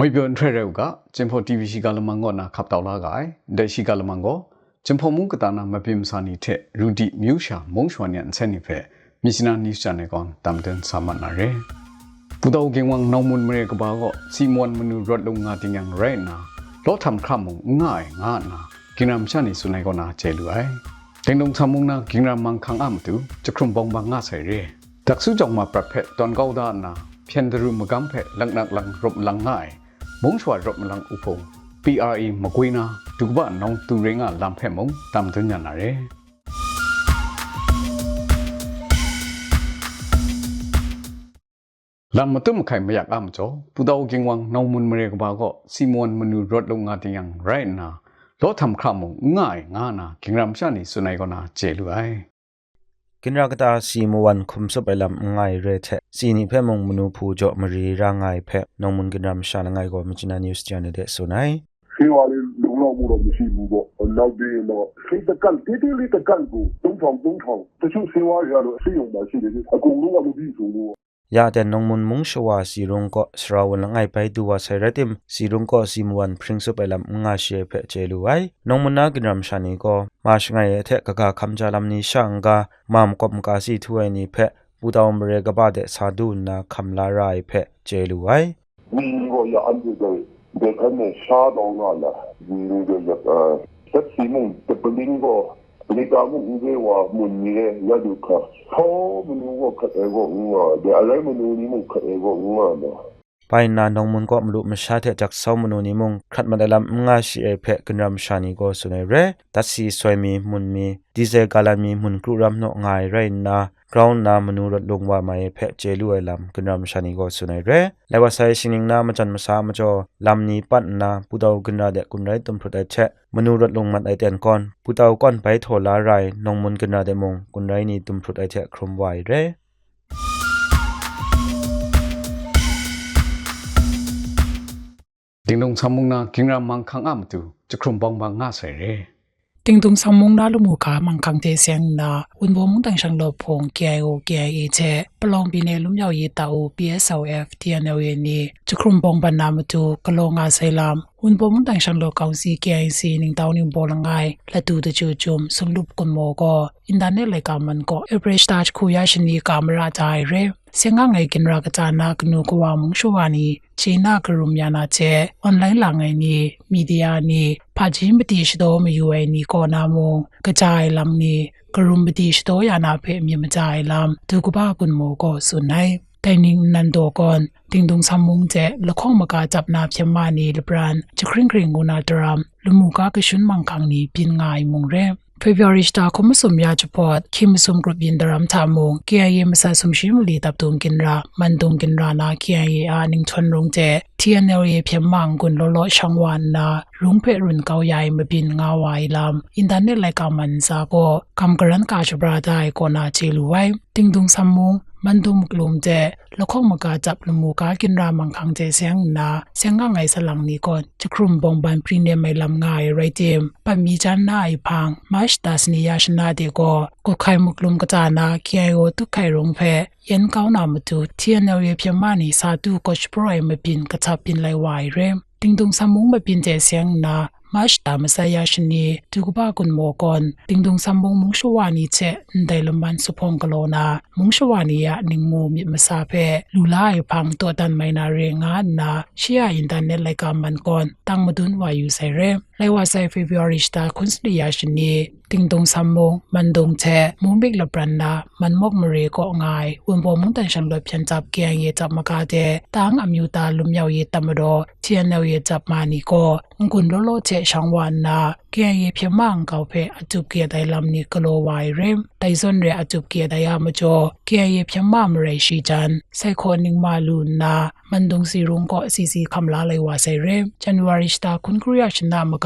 ငွေပြောန်ထရက်ရောက်ကဂျင်ဖို TV ရှိကလမန်ကောနာခပ်တော်လာကဲဒဲရှိကလမန်ကောဂျင်ဖိုမုကတာနာမပိမစာနီတဲ့ရူဒီမြူရှာမုံရှွန်ညန်ဆန်နိဖဲမီစနာနီစချန်နေကွန်တမ်တန်ဆာမနာရဲပူတော်ကင်ဝမ်နောင်မွန်မရေကဘာကောစီမွန်မနူရတ်လုံငါတင်ယန်ရဲနာလောထမ်ခမုံငိုင်ငါနာကင်ရမ်ရှာနီဆုနိုင်ကောနာချေလူအိုင်တင်ဒုံသမုံနာကင်ရမ်မန်ခန်းအမ်တူချခရုံဘောင်ဘငါဆိုင်ရဲတက်ဆုကြောင့်မှာပရက်ဖက်တန်ကောဒါနာဖြန်ဒရူမကမ်ဖက်လန်နက်လန်ရုပ်လန်ငိုင် မုံချွာရပ်မလန်ဥဖုံ PRE မကွေးနာဒုကဘနောင်သူရင်းကလမ်ဖက်မုံတမ်သွညနာရဲလမ်မတုမခိုင်မယက်အမ်ချောပူတောကင်းဝမ်နောင်မွန်မရေကဘာကောစီမွန်မနူရတ်လုံငါတယံရိုင်နာလောထမ်ခမုံငိုင်ငါနာကင်ရမ်ရှာနီဆုနိုင်ကောနာကျေလူအိုင် kinrakata si muwan khumso pelam ngai re the si ni phe mong munu phu jo mari ra ngai phe nongmun kinram sha na ngai go michina news channel de sunai ခေဝါလေးလုံလောက်မှုတော့မရှိဘူးပေါ့နောက်ပြီးတော့စိတ်တကန့်တေးတေးလေးတကန့်ကိုသုံးထောင်သုံးထောင်တချို့ဆေးဝါးရတော့အစိမ်းုံပါရှိတယ်အကုန်လုံးကမပြီးဆိုလို့ ya de nongmun mung shwa si rung ko srawan ngai pai tu wa sai ratim si rung ko si muwan phring so pelam nga she phe che lu ai nongmun na kinram sha ni ko ma shngai ye the ka ka kham ja lam ni shanga mam kom ka si thu ai ni phe ပူတောင်မရေကပါတဲ့စာဒုနာခမ်လာရိုင်ဖက်ကျေလူဝိုင်ဝင်းကိုရအန်ဒီတဲ့ဒီက Nikamu uwe wa munye ya duka. Ho munu wa ka ego uwa. De alai munu ni mu ka ego uwa na. Pai na nong mun ko mlu msha the jak saw munu ni mung khat madalam nga shi e phe kunram shani go sunai re. Tasi soimi munmi dize galami mun kruram no ngai rain na. กราวน์นามนูรดลงว่าไม่เพะเจลุไอลำกันรำชานิโกสุนัยเรแล้วว่าไซสินิงนามาจันมาสามจอลำนี้ปั้นนาผู้เตากันราเดกุนไรตุนพรตัดแชมนูรดลงมันไอเตียนก่อนผู้เตาก่อนไปโถลาไรนงมนกันราเดมงกุนไรนี้ตุนพรตัดแชะครมไวเรดิงดงสามุงนากิงรามังคังอามตุจะครมบองบางง่าใส่เร ting tung samung na lu mu ka mang khang te siang na un bo mung tang shang lo phong kya o kya e che plong bi ne lum yaw yi ta o psof tnl ye ni chukrum bong ban na mu tu kalonga sailam un bo mung tang shang lo kaung si kya si ning taw ning bo langai la tu de chu chum sum lup kun mo ko internet le ka man ko average touch khu ya shin ni camera dai re စင်ငါငယ်ကင်ရာကတာနာကနုကဝမုံရှဝနီချေနာကရုမြာနာချေအွန်လိုင်းလာငယ်နီမီဒီယာနီဖာဂျင်းပတိရှိတော်မယူဝဲနီကောနာမုံကကြိုင်လမ်နီကရုံပတိရှိတော်ယာနာဖေမြမကြိုင်လမ်ဒုကဘာကွန်မောကိုဆုနိုင်တိုင်နင်းနန်ဒိုကွန်တင်းဒုံဆမ်မုံကျလခေါမကာ chấp နာဖြမနီလဘရန်ချခရင်ခရင်ဂုနာဒရမ်လူမူကာကရှွန်းမန်ခန်းနီပင်ငိုင်မုံရဲ February Februarista ko musum ya chupot kim sum group in daram thamung KIA ye masa sum shim li tap tung kinra man tung kinra na KIA ye a ning thon rong che TNL ye phem mang gun lo lo changwan na rung phe run kau yai ma bin nga wai lam internet lai ka man sa ko kam karan ka chubra dai ko na che lu wai ting dung samung มันดุมกลุ่มเจแล้วข้องมากาจับลมูกากินรามังคังเจเสียงนาเสียงง่ายสลังนี้ก่อนจะครุมบงบันพรีเนียไม่ลำง่ายไรเจมปมีจันนาไอพังมาชตาสนิยาชนาเดก็กดไข่มุกลุมกระจานาเคียโอตุไข่รงเพเยันเก้านามาดูเทียนเอาเยเพียมานีสาดูก็ชโปรยมาปินกระชับปินไลวายเรมติงตุงสมุงมาปินเจเสียงนา mash ta masaya shni tukuba kun mo kon tingdung sambong mung shwani che ndai lomban supong kalona mung shwani ya ningmu mi masa phe lulai phang to tan mai na re nga na shia internet lai ka man kon tang madun wa yu sai re lai wa sai february sta kun sni ya shni tingdong sammo mandong che mumbik la branda manmok mare ko ngai un bo mung tan shang lo pyan chap kya ye chap maka de tang amyu ta lum yaw ye tamado chian ye chap mani ko ngun lo lo che shang wan na ကဲရေပြမန်ကောက်ဖဲအတုကေတိုင်လမ်နီကလိုဝိုင်ရင်တိုင်ဇွန်ရအတုကေတိုင်အမကျော်ကဲရေပြမမရေရှိချန်စိုက်ခေါနင်းမာလူနာ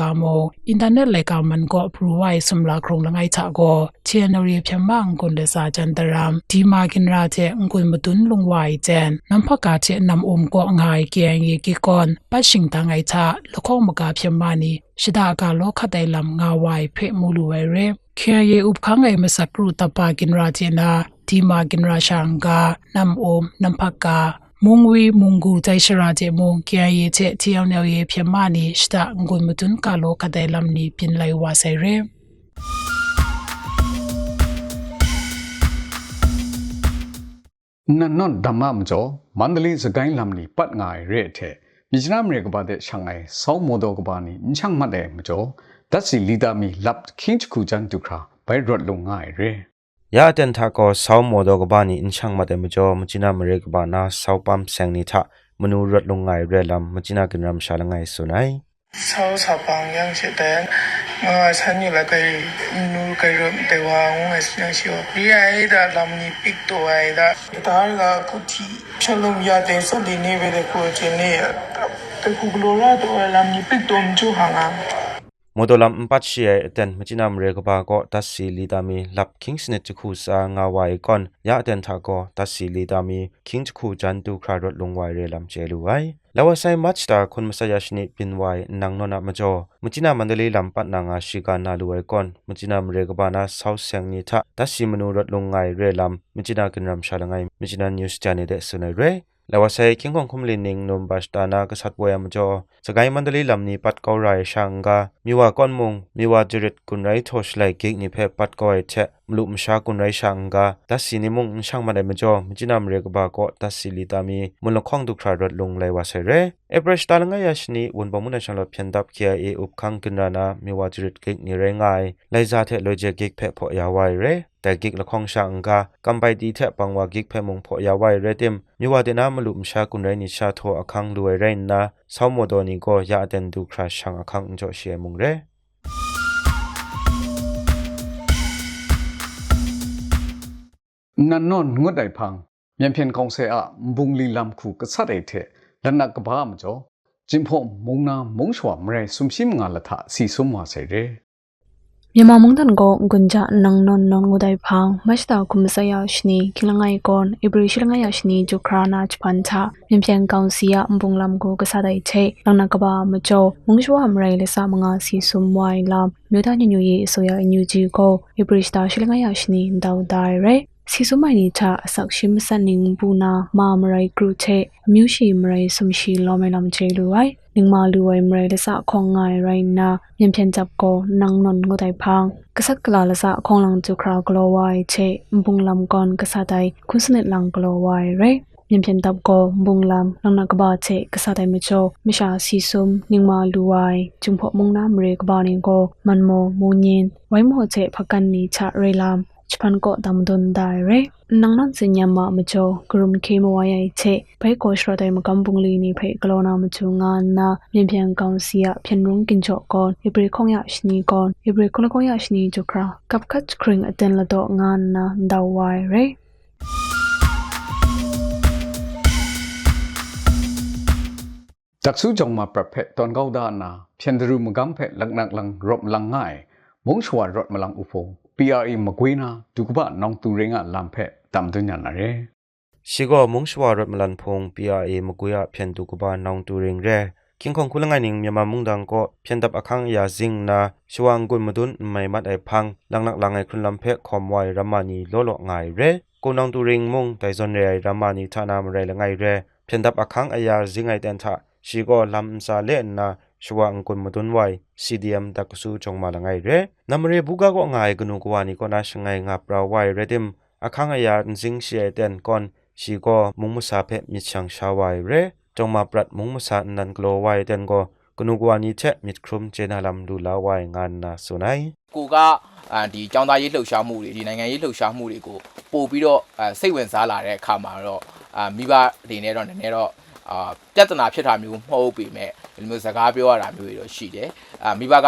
မန်ဒုံစီရုံကိုစီစီခမ်လာလေဝါဆိုင်ရဲဇန်နဝါရီစတာကွန်ကရီယာရှင်နာမကမောအင်တာနက်လေကမန်ကိုအပရူဝိုင်ဆမ်လာခရုံလငိုင်ချာကိုချေနော်ရေပြမန်ကွန်လစာချန်တရမ်ဒီမာကင်ရာချေအငွန်မတွန်းလုံဝိုင်ချန်န မ်ဖကာချေနမ်အုံကိုငိုင်ကဲရေကီကွန်ပတ်ရှင်တငိုင်ချာလခေါမကပြမနီရှိတာကလောခတိုင်လမ်ငါဝိုင်ဖေမူလူဝဲရဲခေယေဥပခငယ်မစကရုတပါကင်ရာချေနာဒီမာကင်ရာရှန်ကာနမ်အုံနမ်ဖကာမုံဝီမုံကူတိုင်ရှရာကျေမုံကျရဲချက်တီယောင်ယောရဲ့ဖြစ်မနီစတာငွန်မတွန်းကလောကတဲ့လမ်နီပင်လိုက်ဝါဆိုင်ရဲနနွန်ဓမ္မမကျော်မန္တလေးစကိုင်းလမ်နီပတ်ငိုင်ရဲတဲ့မြစ်နာမရေကပါတဲ့ရှန်ငိုင်ဆောင်းမော်တော်ကပါနီအချန့်မတ်တဲ့မကျော်ဒတ်စီလီတာမီလပ်ခင်းချခုချန်တူခရာဘိုင်ရတ်လုံငိုင်ရဲ ya ten tha ko sau mo do ba ni in chang ma de mu jo mu china mare ka ba na sau pam sang ni tha manu rat lung ngai re lam mu china kin ram sha la ngai su nai sau sa pang yang che de nga san ni la kai nu kai ro de wa ng ngai su yang shi wa ri ai da lam ni pik to ai da ta ga ku ti chalum ya de sa de ne be de ko che ne ta ku glora to lam ni pik to mu chu ha nga 行啊。modolam empat shie ten machina mre ka ba ko tasi li da mi lap kings ne chu khu sa nga wai kon ya ten tha ko tasi li da mi king chu khu jan tu kra rot lung wai re lam che lu wai lawa sai mach ta khun masa ya shni pin wai nang no na ma jo machina mandali lam pat na nga shika na lu wai kon machina mre ka ba na sau seng ni tha tasi manu rot lung ngai re lam machina kin ram sha la ngai machina news channel de sunai re လဝဆိုင်ကင်းကွန်ခုမလင်းနင်းနုံဘတ်တာနာကဆတ်ဝဲမကျော်စကိုင်းမန္တလေးလမ်နီပတ်ကောရိုင်ရှန်ကမြဝကွန်မုံမြဝဂျရ စ်ကွန်ရိုင်ထောရှလိုက်ကိတ်နိဖဲပတ်ကောရဲ့ချက် မလူမရှာကွန်ရိုင်ရှန်ကတစီနီမုံရှန်မတဲ့မကျော်မจินามရေကဘာကောတစီလီတာမီမလခေါင်ဒုခရရတ်လုံလဲဝဆဲရဲအပရရှ်တာလငါယရှနီဝန်ဘမုန်ရှန်လဖြန်တပ်ကျအေဥပခန်းကင်ရနာမြဝဂျရစ်ကိတ်နိရဲငိုင်လိုက်ဇာတဲ့လောဂျက်ကိတ်ဖဲဖို့ရဝိုင်ရဲแต่กิกละข้องช่างกากำไปดีแทปังว่ากิกเพมงพอยาไว้เรติมมีว่าเดนามาลุมชากุนไรนิชาโทอคังรวยไรนะสาวโมโดนีก็ยาเดนดูคราช่างอคังจ่อเชียมุงเร နနွန်ငွတ်တိုင်ဖန်းမြန်ဖြန်ကောင်ဆဲအဘုံလီလမ်ခုကဆတ်တဲ့တဲ့လနကဘာမကျော်ဂျင်ဖို့မုံနာမုံချွာမရဲဆုမ်ရှိမငါလထစီဆုမ်ဝါဆဲရဲမြန်မာမုန်တန်ကိုဂွန်ဂျာနန်းနွန်နွန်ငူဒိုင်ဖောင်မတ်တာကုမဆယာရှနီခိလငိုင်ကွန်အဘရီရှိလငိုင်ယရှနီဂျိုခရာနာချပန်ချာမြန်ပြန်ကောင်စီယအဘုံလမ်ကိုကစားတဲ့ချေလောင်နာကဘာမကျော်မုံရှဝမရိုင်လက်စာမငါစီဆုမ်ဝိုင်လမ်မြို့သားညညရေးအစိုးရအန်ယူဂျီကိုအဘရီစတာရှိလငိုင်ယရှနီဒေါဒိုင်ရဲ စီဆုမိုင်နီချအဆောက်ရှိမစနင်းဘူးနာမာမရိုင်ဂရုချေအမျိုးရှိမရိုင်ဆုံရှိလောမဲလမ်ချေလူဝိုင်နင်းမာလူဝိုင်မရိုင်လက်စာခေါငိုင်ရိုင်နာမြန်ပြန်จับကိုနန်းနွန်ငိုတိုင်ဖောင် kasat kala lasa khong lang chu kra glo wai che bung lam kon kasatai khusnet lang glo wai re မြန်ပြန်တပ်ကိုဘုံလမ်နနကဘာချေကစားတယ်မချိုမရှာစီဆုမ်နင်းမာလူဝိုင်ဂျုံဖို့မုံနာမရေကဘာနင်ကိုမန်မိုမူညင်ဝိုင်မိုချေဖကန်နီချရေလမ်ချပန်ကိုဒမ်ဒွန်ဒိုင်ရဲနန်းနန်စညမမချိုဂရုမခေမဝိုင်ယိချေဘိုင်ကိုရှရတိုင်မကမ်ပုန်လီနီဖေကလောနာမချိုငါနာမြန်ပြန်ကောင်စီယဖြန်ရုံကင်ချောကွန်ဣဘရီခေါငရရှနီကွန်ဣဘရီခလခေါ chpan ko dam don dai re nang nan sin nya ma ma cho grum khe mo wa yai che pai ko shro dai ma kam bung li ni phai klo na ma chu nga na myen pyan kaung si ya pyan rung kin cho ko ni bre khong ya shni ko ni bre khong ko ya shni cho kra kap khat kring aten la do nga na daw wai re taksu jong ma praphet ton gau da na pyan dru ma gam phe lak nak lang rop lang ngai mong chwa rot ma lang u PRA မကွေးနာဒုကပနောင်သူရင်းကလမ်းဖက်တမ်တွညာနာရဲရှိကောမုံရှဝရမလန်ဖုံ PRA မကွေးအဖျန်ဒုကပနောင်သူရင်းရဲကင်ခုံခုလငိုင်းနမြန်မာမုန်ဒန်ကိုဖျန်တပ်အခန်းယာဇင်းနာရှဝမ်ကွန်မဒွန်းမိုင်မတ်အိုင်ဖန်းလန်လန်လန်ငိုင်းခွန်လမ်းဖက်ခ ோம் ဝိုင်ရမနီလောလောငိုင်းရဲကိုနောင်သူရင်းမုံတိုင်ဇွန်ရဲရမနီဌာနမရဲလငိုင်းရဲဖျန်တပ်အခန်းအယာဇင်းငိုင်းတန်ထရှိကောလမ်စာလေနာ shwa angkon mutun wai CDM taksu chongma langai re namre buga ko ngai gnu ko ani ko na shngai nga pra wai redim akhanga ya njing sia ten kon shi ko mungmusa phe mi chang sha wai re chongma prat mungmusa nan glo wai ten go gnu ko ani che mit khrum che na lam lu la wai ngan na sunai ကိုကဒီចောင်းသားရေးလှုပ်ရှားမှုတွေဒီနိုင်ငံရေးလှုပ်ရှားမှုတွေကိုပို့ပြီးတော့စိတ်ဝင်စားလာတဲ့အခါမှာတော့မိဘတွေနဲ့တော့နည်းနည်းတော့ အာပြဿနာဖြစ်တာမျိုးမဟုတ်ပေမဲ့ဒီလိုမျိုးစကားပြောရတာမျိုးတွေတော့ရှိတယ်အာမိဘက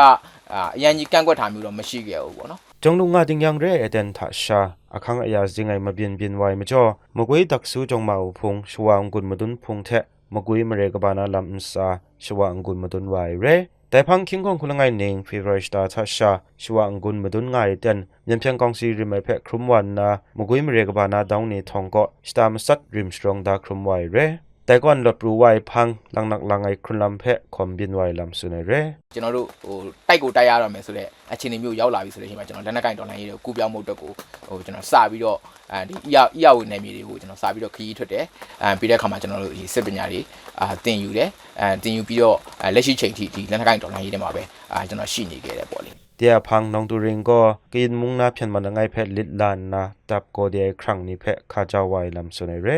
အာအရင်ကြီးကန့်ကွက်တာမျိုးတော့မရှိခဲ့ဘူးပေါ့နော် จงลุงงาติงยังเรเอเดนทาชาอคังอายาจิงไงมาเบียนเบียนไวมาจ่อมกวยตักสูจงมาอุพงชวางกุนมาดุนพงเทมกวยมเรกบานาลัมซาชวางกุนมาดุนไวเรแต่พังคิงกองคุณไงเนงฟีเวอร์สตาทัชชาชวางกุนมาดุนไงเดนยันเพียงกองซีริมไอเพครุมวันนามกวยมเรกบานาดาวนีทองก็สตามสัตริมสตรองดาครุมไวเร แต่ก่อนรถปรูไว้พังลังนักลังไอครุนลำเพะคอมบินไว้ลำสุนเร ကျွန်တော်တို့ဟိုတိုက်ကိုတိုက်ရတော့မယ်ဆိုတော့အခြေအနေမျိုးရောက်လာပြီဆိုတဲ့အချိန်မှာကျွန်တော်လက်နက်ကင်ဒေါ်လာရေးတွေကိုကူပြောင်းမှုအတွက်ကိုဟိုကျွန်တော်စပြီးတော့အဲဒီအရာအရာဝင်နယ်မြေတွေကိုကျွန်တော်စပြီးတော့ခရီးထွက်တယ်အဲပြီးတဲ့အခါမှာကျွန်တော်တို့ဒီစစ်ပညာတွေအာတင်ယူတယ်အဲတင်ယူပြီးတော့အဲလက်ရှိချိန်ထိဒီလက်နက်ကင်ဒေါ်လာရေးတွေမှာပဲအာကျွန်တော်ရှိနေခဲ့တယ်ပေါ့လေ เตียพังน้องตุริงก็กินมุงนาเพียนมันไงเพะลิดลานนะตับก็เดียครั้งนี้เพะข้าเจ้าไว้ลำสุนเร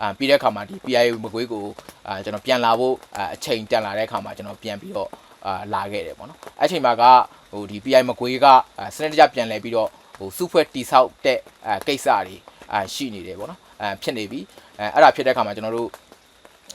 အာပြီးတဲ့အခါမှာဒီ PIA မကွေးကိုအာကျွန်တော်ပြန်လာဖို့အာအချိန်တန်လာတဲ့အခါမှာကျွန်တော်ပြန်ပြီးတော့အာလာခဲ့တယ်ပေါ့နော်အဲ့ချိန်မှာကဟိုဒီ PIA မကွေးကအာစနစ်တကျပြန်လဲပြီးတော့ဟိုစုဖွဲ့တိဆောက်တဲ့အာကိစ္စတွေအာရှိနေတယ်ပေါ့နော်အာဖြစ်နေပြီအဲအဲ့ဒါဖြစ်တဲ့အခါမှာကျွန်တော်တို့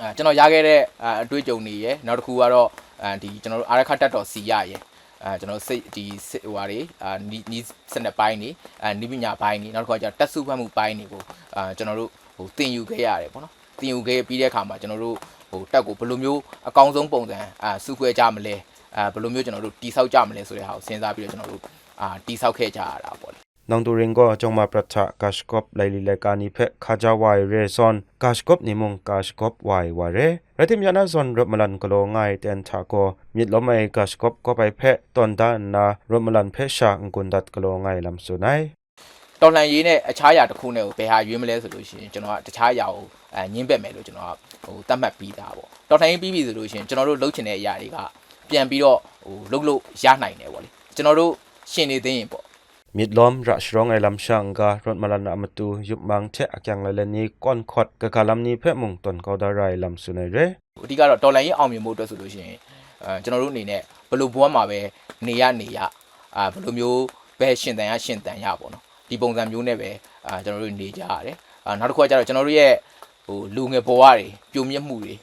အာကျွန်တော်ရခဲ့တဲ့အတွေ့အကြုံတွေရယ်နောက်တစ်ခုကတော့အာဒီကျွန်တော်တို့အာရခတက်တော်စီရရယ်အဲကျွန်တော်စိတ်ဒီစစ်ဟိုဟာတွေအာနီးနီးစနစ်ပိုင်းနေအာနီးပညာပိုင်းနေနောက်တစ်ခါကျတော့တက်စုဖတ်မှုပိုင်းတွေကိုအာကျွန်တော်တို့ ဟိုတင်ယူခဲ့ရတယ်ပေါ့နော်တင်ယူခဲ့ပြီးတဲ့အခါမှာကျွန်တော်တို့ဟိုတက်ကိုဘယ်လိုမျိုးအကောင်းဆုံးပုံစံအာစုခွဲကြမလဲအာဘယ်လိုမျိုးကျွန်တော်တို့တိဆောက်ကြမလဲဆိုတဲ့ဟာကိုစဉ်းစားပြီးတော့ကျွန်တော်တို့အာတိဆောက်ခဲ့ကြရတာပေါ့လေနောင်တူရင်ကိုအကြောင်းမပရချကတ်ကော့ပ်လိုင်လီလကာနီဖက်ခါဂျာဝိုင်ရေဆွန်ကတ်ကော့ပ်နိမုံကတ်ကော့ပ်ဝိုင်ဝါရေရတိမယနာဆွန်ရမလန်ကလောငိုင်တန်ချာကိုမြစ်လမိုင်ကတ်ကော့ပ်ကိုပိုင်ဖက်တွန်ဒန်နာရမလန်ဖက်ရှာငွန်ဒတ်ကလောငိုင်လမ်ဆုနိုင် တော်လှန်ရေးနဲ့အခြားအရာတစ်ခုနဲ့ကိုဘယ်ဟာရွေးမလဲဆိုလို့ရှိရင်ကျွန်တော်ကတခြားအရာကိုအဲညင်းပက်မယ်လို့ကျွန်တော်ကဟိုတတ်မှတ်ပြီးသားပေါ့တော်လှန်ရေးပြီးပြီဆိုလို့ရှိရင်ကျွန်တော်တို့လုပ်ချင်တဲ့အရာတွေကပြန်ပြီးတော့ဟိုလုပ်လို့ရနိုင်တယ်ပေါ့လေကျွန်တော်တို့ရှင်နေသေးရင်ပေါ့ มิดล้อมระชรองไอลำช่างการถมาลันอามาตูยุบมังเทอะยังไลลนี้ก้อนขดกะกาลำนี้เพะมุงตนเขาดารายลำสุนัยเร အဓိကတော့တော်လိုင်းရေးအောင်မြင်မှုအတွက်ဆိုလို့ရှိရင်အဲကျွန်တော်တို့အနေနဲ့ဘယ်လိုဘဝမှာပဲနေရနေရအာဘယ်လိုမျိုးပဲရှင်တန်ရရှင်တန်ရပေါ့နော် ဒီပုံစံမျိုးနဲ့ပဲအာကျွန်တော်တို့နေကြရတယ်အာနောက်တစ်ခုကကျတော့ကျွန်တော်တို့ရဲ့ဟိုလူငယ်ဘဝတွေပြုံမြင့်မှုတွေ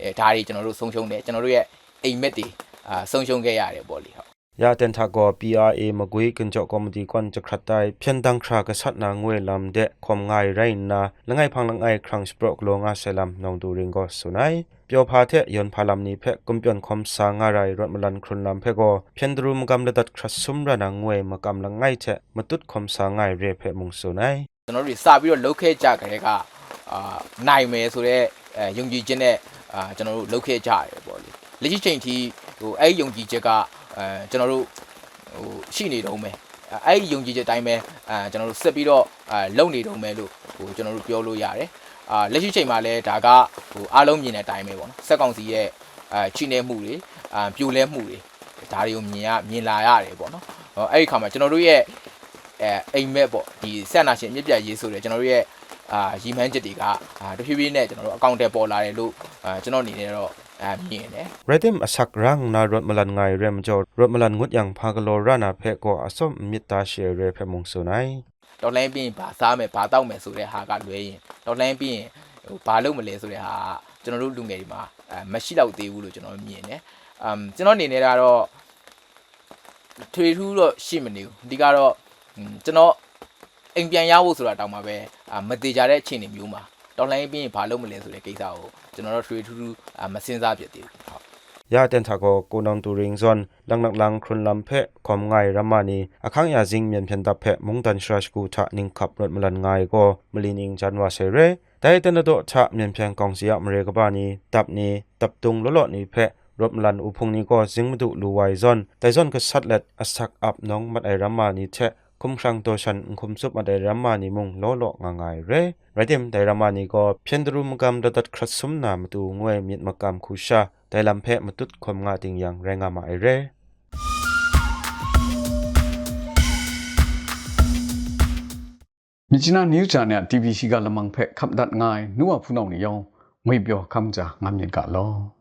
အဲဒါတွေကျွန်တော်တို့ဆုံးရှုံးတယ်ကျွန်တော်တို့ရဲ့အိမ်မက်တွေအာဆုံးရှုံးခဲ့ရတယ်ပေါ့လေဟုတ် ยาเตนทากอ PRA มกุยกันจอกอมดีกวนจะครัดได้เพียนดังครากษัตนางเวลำเดะคมง่ายไรนาละไงพังละไงครั้งสปรกโลงาเซลัมนองดูริงก็สุนัยเปียวพาเทยอนพาลำนี้เพะกุมเปียนคมสางอะไรรถมลันครุนลำเพะก็เพียนดรูมกำละดัดครัดซุมระนางเวมากำละไงเทะมาตุดคมสางายเรเพะมุงสุนัย ကျွန်တော်တို့တွေစပြီးတော့လှုပ်ခဲကြကြတဲ့ကအာနိုင်မယ်ဆိုတော့အဲယုံကြည်ခြင်းနဲ့အာကျွန်တော်တို့လှုပ်ခဲကြရတယ်ပေါ့လေလက်ရှိချိန်ထိဟိုအဲ့ဒီယုံကြည်ချက်က အဲကျွန်တော်တို့ဟိုရှိနေတော့မယ်အဲအဲ့ဒီယုံကြည်ချက်တိုင်းပဲအဲကျွန်တော်တို့ဆက်ပြီးတော့အဲလုပ်နေတော့မယ်လို့ဟိုကျွန်တော်တို့ပြောလို့ရတယ်အာလက်ရှိချိန်မှာလည်းဒါကဟိုအားလုံးမြင်တဲ့အတိုင်းပဲပေါ့နော်စက်ကောင်စီရဲ့အဲချိနေမှုတွေအာပြိုလဲမှုတွေဒါတွေကိုမြင်ရမြင်လာရတယ်ပေါ့နော်ဟောအဲ့ဒီခါမှာကျွန်တော်တို့ရဲ့အဲအိမ်မက်ပေါ့ဒီဆက်နာရှင်အမြင့်ပြတ်ရေးဆိုတယ်ကျွန်တော်တို့ရဲ့အာရီမန်းချက်တွေကအာတဖြည်းဖြည်းနဲ့ကျွန်တော်တို့အကောင့်တွေပေါ်လာတယ်လို့အာကျွန်တော်အနေနဲ့တော့ အမြင်တယ် Redim asak rang na rot malan ngai rem jo rot malan ngut yang phagalor rana phe ko asom mitta share re phe mong so nai တော်လိုင်းပြီးရင်ဘာစားမယ်ဘာတောက်မယ်ဆိုတဲ့ဟာကလွဲရင်တော်လိုင်းပြီးရင်ဟိုဘာလုပ်မလဲဆိုတဲ့ဟာကျွန်တော်တို့လူငယ်တွေမှာအဲမရှိတော့သေးဘူးလို့ကျွန်တော်မြင်တယ်အမ်ကျွန်တော်အနေနဲ့ကတော့ထွေထူးတော့ရှိမနေဘူးအဓိကတော့ကျွန်တော်အိမ်ပြန်ရဖို့ဆိုတာတောင်းပါပဲမသေးကြတဲ့အခြေအနေမျိုးမှာ တော်လိုင်းပြီးရင်ဘာလုပ်မလဲဆိုတဲ့ကိစ္စကိုကျွန်တော်တို့ထွေထူးထူးအာမစင်စားဖြစ်သေးဘူးဟုတ် ยาเตนทากอกูนองตูริงซอนลังนักลังครุนลำเพะคอมไงรามานีอคังยาจิงเมียนเพียนตับเพะมุงตันชราชกูทะนิงขับรถมลันไงก็มลินิงจันวาเซเรแต่เตนโดทะเมียนเพียงกองเสียมเรกบานีตับนีตับตุงลลอนีเพะรถมลันอุพงนี้ก็จิงมดุลูไวซอนแต่ซอนก็สัดเล็ดอสักอับน้องมัดไอรามานีเทะ คุมครังตัวฉันคุมสุบมาได้รามานิมุงโลโลง่ายเร่ไรเดมได้รามานิก็เพียนรุมกรรมดัดครัดสมนามตูงวยมีดมากำคุชาได้ลำเพะมาตุดคมงาติงยังแรงามาไอเร่มิจนานิวจาเนี่ยทีวีชิกาลมังเพะขับดัดง่ายนัวผู้น้องนิยองไม่เบียวคำจางามเย็นกะลอ